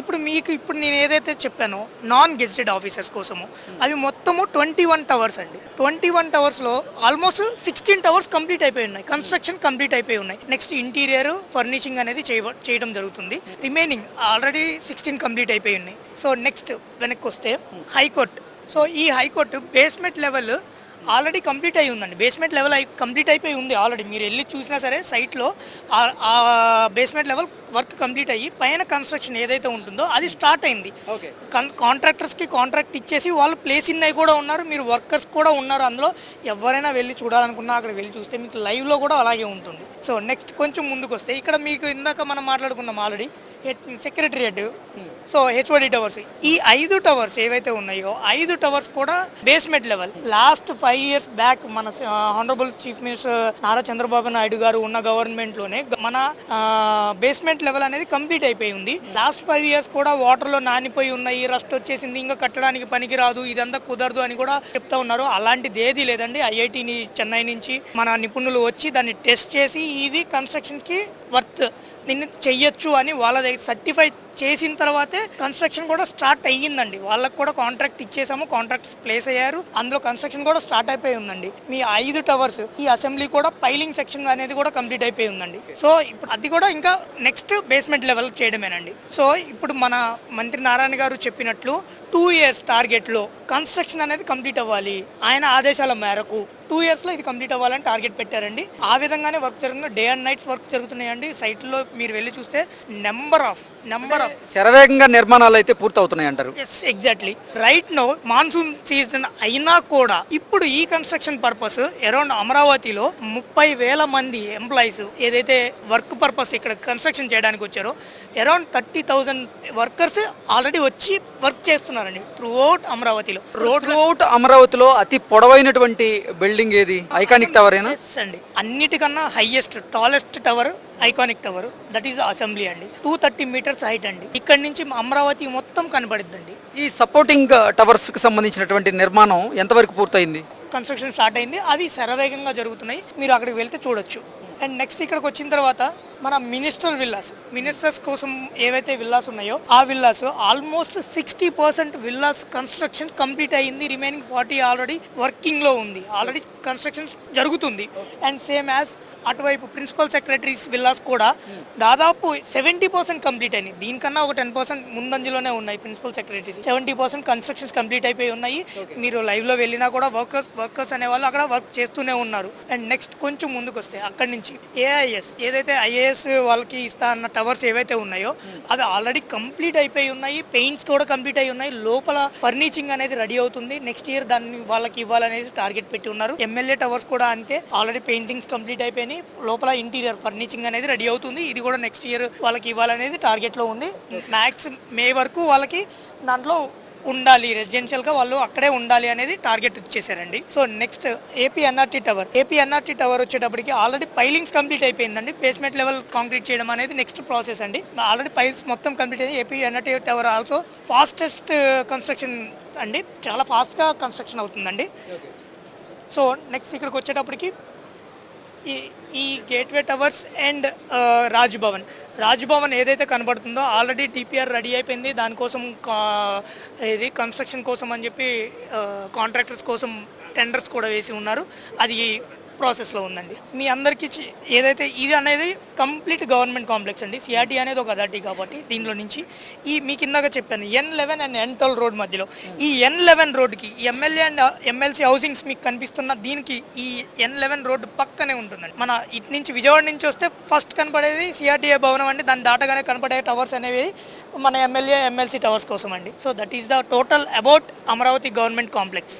ఇప్పుడు మీకు ఇప్పుడు నేను ఏదైతే చెప్పానో నాన్ గెజిటెడ్ ఆఫీసర్స్ కోసము అవి మొత్తము ట్వంటీ వన్ టవర్స్ అండి. ట్వంటీ వన్ టవర్స్లో ఆల్మోస్ట్ సిక్స్టీన్ టవర్స్ కంప్లీట్ అయిపోయి ఉన్నాయి. కన్స్ట్రక్షన్ కంప్లీట్ అయిపోయి ఉన్నాయి. నెక్స్ట్ ఇంటీరియర్ ఫర్నిషింగ్ అనేది చేయ చేయడం జరుగుతుంది. రిమైనింగ్ ఆల్రెడీ సిక్స్టీన్ కంప్లీట్ అయిపోయి ఉన్నాయి. సో నెక్స్ట్ వెనక్కి వస్తే హైకోర్టు. సో ఈ high court basement level already complete అయి ఉందండి. బేస్మెంట్ లెవెల్ అయి కంప్లీట్ అయిపోయి ఉంది ఆల్రెడీ. మీరు వెళ్ళి చూసినా సరే సైట్లో ఆ- బేస్మెంట్ లెవెల్ వర్క్ కంప్లీట్ అయ్యి పైన కన్స్ట్రక్షన్ ఏదైతే ఉంటుందో అది స్టార్ట్ అయింది. కాంట్రాక్టర్స్కి కాంట్రాక్ట్ ఇచ్చేసి వాళ్ళు ప్లేస్ ఇన్ అయి కూడా ఉన్నారు. మీరు వర్కర్స్ కూడా ఉన్నారు అందులో. ఎవరైనా వెళ్ళి చూడాలనుకున్నా అక్కడ వెళ్ళి చూస్తే మీకు లైవ్లో కూడా అలాగే ఉంటుంది. సో నెక్స్ట్ కొంచెం ముందుకు వస్తే ఇక్కడ మీకు ఇందాక మనం మాట్లాడుకున్నాం already. Secretariat so HOD towers ఈ ఐదు టవర్స్ ఏవైతే ఉన్నాయో ఐదు టవర్స్ కూడా basement level last five five years back మన honourable chief minister Nara Chandrababu Naidu garu ఉన్న గవర్నమెంట్లోనే మన బేస్మెంట్ లెవెల్ అనేది కంప్లీట్ అయిపోయి ఉంది. లాస్ట్ ఫైవ్ ఇయర్స్ కూడా వాటర్లో నానిపోయి ఉన్నాయి రస్ట్ వచ్చేసింది ఇంకా కట్టడానికి పనికిరాదు ఇదంతా కుదరదు అని కూడా చెప్తా ఉన్నారు. అలాంటిది ఏది లేదండి. ఐఐటి చెన్నై నుంచి మన నిపుణులు వచ్చి దాన్ని టెస్ట్ చేసి ఇది కన్స్ట్రక్షన్కి వర్త్ దీన్ని చెయ్యొచ్చు అని వాళ్ళ దగ్గర సర్టిఫై చేసిన తర్వాతే కన్స్ట్రక్షన్ కూడా స్టార్ట్ అయ్యిందండి. వాళ్ళకి కూడా కాంట్రాక్ట్ ఇచ్చేసాము కాంట్రాక్ట్స్ ప్లేస్ అయ్యారు. అందులో కన్స్ట్రక్షన్ కూడా స్టార్ట్ అయిపోయి ఉందండి. మీ ఐదు టవర్స్ ఈ అసెంబ్లీ కూడా పైలింగ్ సెక్షన్ అనేది కూడా కంప్లీట్ అయిపోయి ఉందండి. సో ఇప్పుడు అది కూడా ఇంకా నెక్స్ట్ బేస్మెంట్ లెవెల్ చేయడమేనండి. సో ఇప్పుడు మన మంత్రి నారాయణ గారు చెప్పినట్లు టూ ఇయర్స్ టార్గెట్లో కన్స్ట్రక్షన్ అనేది కంప్లీట్ అవ్వాలి. ఆయన ఆదేశాల మేరకు టూ ఇయర్స్లో ఇది కంప్లీట్ అవ్వాలని టార్గెట్ పెట్టారండి. ఆ విధంగానే వర్క్ జరుగుతుంది. డే అండ్ నైట్స్ వర్క్ జరుగుతున్నాయండి. సైట్లో మీరు వెళ్ళి చూస్తే నెంబర్ ఆఫ్ నెంబర్ ఆఫ్. శరవేగంగా నిర్మాణాలు అయితే పూర్తవుతున్నాయి అంటారు. Yes exactly right no monsoon season అయినా కూడా ఇప్పుడు ఈ కన్స్ట్రక్షన్ పర్పస్ అరౌండ్ అమరావతిలో ముప్పై వేల మంది ఎంప్లాయీస్ ఏదైతే వర్క్ పర్పస్ ఇక్కడ కన్స్ట్రక్షన్ చేయడానికి వచ్చారో around thirty thousand workers already వచ్చి వర్క్ చేస్తున్నారండి త్రూ అవుట్ అమరావతిలో. రోడ్ త్రూఅవుట్ అమరావతిలో అతి పొడవైనటువంటి బిల్డింగ్ ఏది? ఐకానిక్ టవర్ ఏనా? ఎస్ అండి. అన్నిటికన్నా highest tallest tower iconic tower that is assembly అండి. టూ థర్టీ మీటర్స్ హైట్ అండి. ఇక్కడ నుంచి అమరావతి మొత్తం కనబడిద్దండి ఈ సపోర్టింగ్ టవర్స్కి సంబంధించినటువంటి నిర్మాణం ఎంతవరకు పూర్తయింది? కన్స్ట్రక్షన్ స్టార్ట్ అయింది. అవి శరవేగంగా జరుగుతున్నాయి. మీరు అక్కడికి వెళ్తే చూడొచ్చు. అండ్ నెక్స్ట్ ఇక్కడికి వచ్చిన తర్వాత మన మినిస్టర్ విల్లాస్ మినిస్టర్స్ కోసం ఏవైతే విల్లాస్ ఉన్నాయో ఆ villas almost sixty percent villas construction complete అయ్యింది. రిమైనింగ్ ఫార్టీ ఆల్రెడీ వర్కింగ్లో ఉంది. ఆల్రెడీ కన్స్ట్రక్షన్ జరుగుతుంది. అండ్ సేమ్ యాజ్ అటువైపు ప్రిన్సిపల్ సెక్రటరీస్ విల్లాస్ కూడా దాదాపు సెవెంటీ పర్సెంట్ కంప్లీట్ అయినాయి. దీనికన్నా ఒక టెన్ పర్సెంట్ ముందంజలోనే ఉన్నాయి principal secretaries. Seventy percent constructions complete అయిపోయి ఉన్నాయి. మీరు లైవ్లో వెళ్ళినా కూడా వర్కర్స్ వర్కర్స్ అనే వాళ్ళు అక్కడ వర్క్ చేస్తూనే ఉన్నారు. అండ్ నెక్స్ట్ కొంచెం ముందుకు వస్తే అక్కడి నుంచి ఏఐఎస్ ఏదైతే ఐఏఎస్ వాళ్ళకి ఇస్తా అన్న టవర్స్ ఏవైతే ఉన్నాయో అవి ఆల్రెడీ కంప్లీట్ అయిపోయి ఉన్నాయి. పెయింట్స్ కూడా కంప్లీట్ అయి ఉన్నాయి. లోపల ఫర్నిచింగ్ అనేది రెడీ అవుతుంది. నెక్స్ట్ ఇయర్ దాన్ని వాళ్ళకి ఇవ్వాలనేది టార్గెట్ పెట్టి ఉన్నారు. ఎమ్మెల్యే టవర్స్ కూడా అంతే. ఆల్రెడీ పెయింటింగ్స్ కంప్లీట్ అయిపోయినాయి. లోపల ఇంటీరియర్ ఫర్నిచింగ్ అనేది రెడీ అవుతుంది. ఇది కూడా నెక్స్ట్ ఇయర్ వాళ్ళకి ఇవ్వాలనేది టార్గెట్లో ఉంది. మ్యాక్స్ మే వరకు వాళ్ళకి దాంట్లో ఉండాలి రెసిడెన్షియల్గా వాళ్ళు అక్కడే ఉండాలి అనేది target ఇచ్చేసారండి so next AP NRT tower AP NRT tower వచ్చేటప్పటికి ఆల్రెడీ పైలింగ్స్ కంప్లీట్ అయిపోయిందండి. బేస్మెంట్ లెవెల్ కాంక్రీట్ చేయడం అనేది నెక్స్ట్ ప్రాసెస్ అండి. ఆల్రెడీ పైల్స్ మొత్తం కంప్లీట్ అయ్యి AP NRT tower also fastest construction అండి. చాలా ఫాస్ట్గా కన్స్ట్రక్షన్ అవుతుందండి. సో నెక్స్ట్ ఇక్కడికి వచ్చేటప్పటికి ఈ ఈ gateway towers and Raj Bhavan Raj Bhavan ఏదైతే కనబడుతుందో ఆల్రెడీ టీపీఆర్ రెడీ అయిపోయింది. దానికోసం కా- ఇది కన్స్ట్రక్షన్ కోసం అని చెప్పి uh, కాంట్రాక్టర్స్ కోసం టెండర్స్ కూడా వేసి ఉన్నారు. అది ప్రాసెస్లో ఉందండి. మీ అందరికీ ఏదైతే ఇది అనేది కంప్లీట్ గవర్నమెంట్ కాంప్లెక్స్ అండి. సిఆర్టీ అనేది ఒక అథారిటీ కాబట్టి దీనిలో నుంచి ఈ మీ కిందగా చెప్పాను N eleven and N twelve road మధ్యలో ఈ ఎన్ లెవెన్ రోడ్కి ఎమ్మెల్యే అండ్ ఎమ్మెల్సీ హౌసింగ్స్ మీకు కనిపిస్తున్న దీనికి ఈ ఎన్ లెవెన్ రోడ్ పక్కనే ఉంటుందండి. మన ఇటు నుంచి విజయవాడ నుంచి వస్తే ఫస్ట్ కనపడేది సిఆర్టీఏ భవనం అండి. దాని దాటగానే కనపడే టవర్స్ అనేవి మన ఎమ్మెల్యే ఎమ్మెల్సీ టవర్స్ కోసం అండి so that is the total about Amaravati government complex.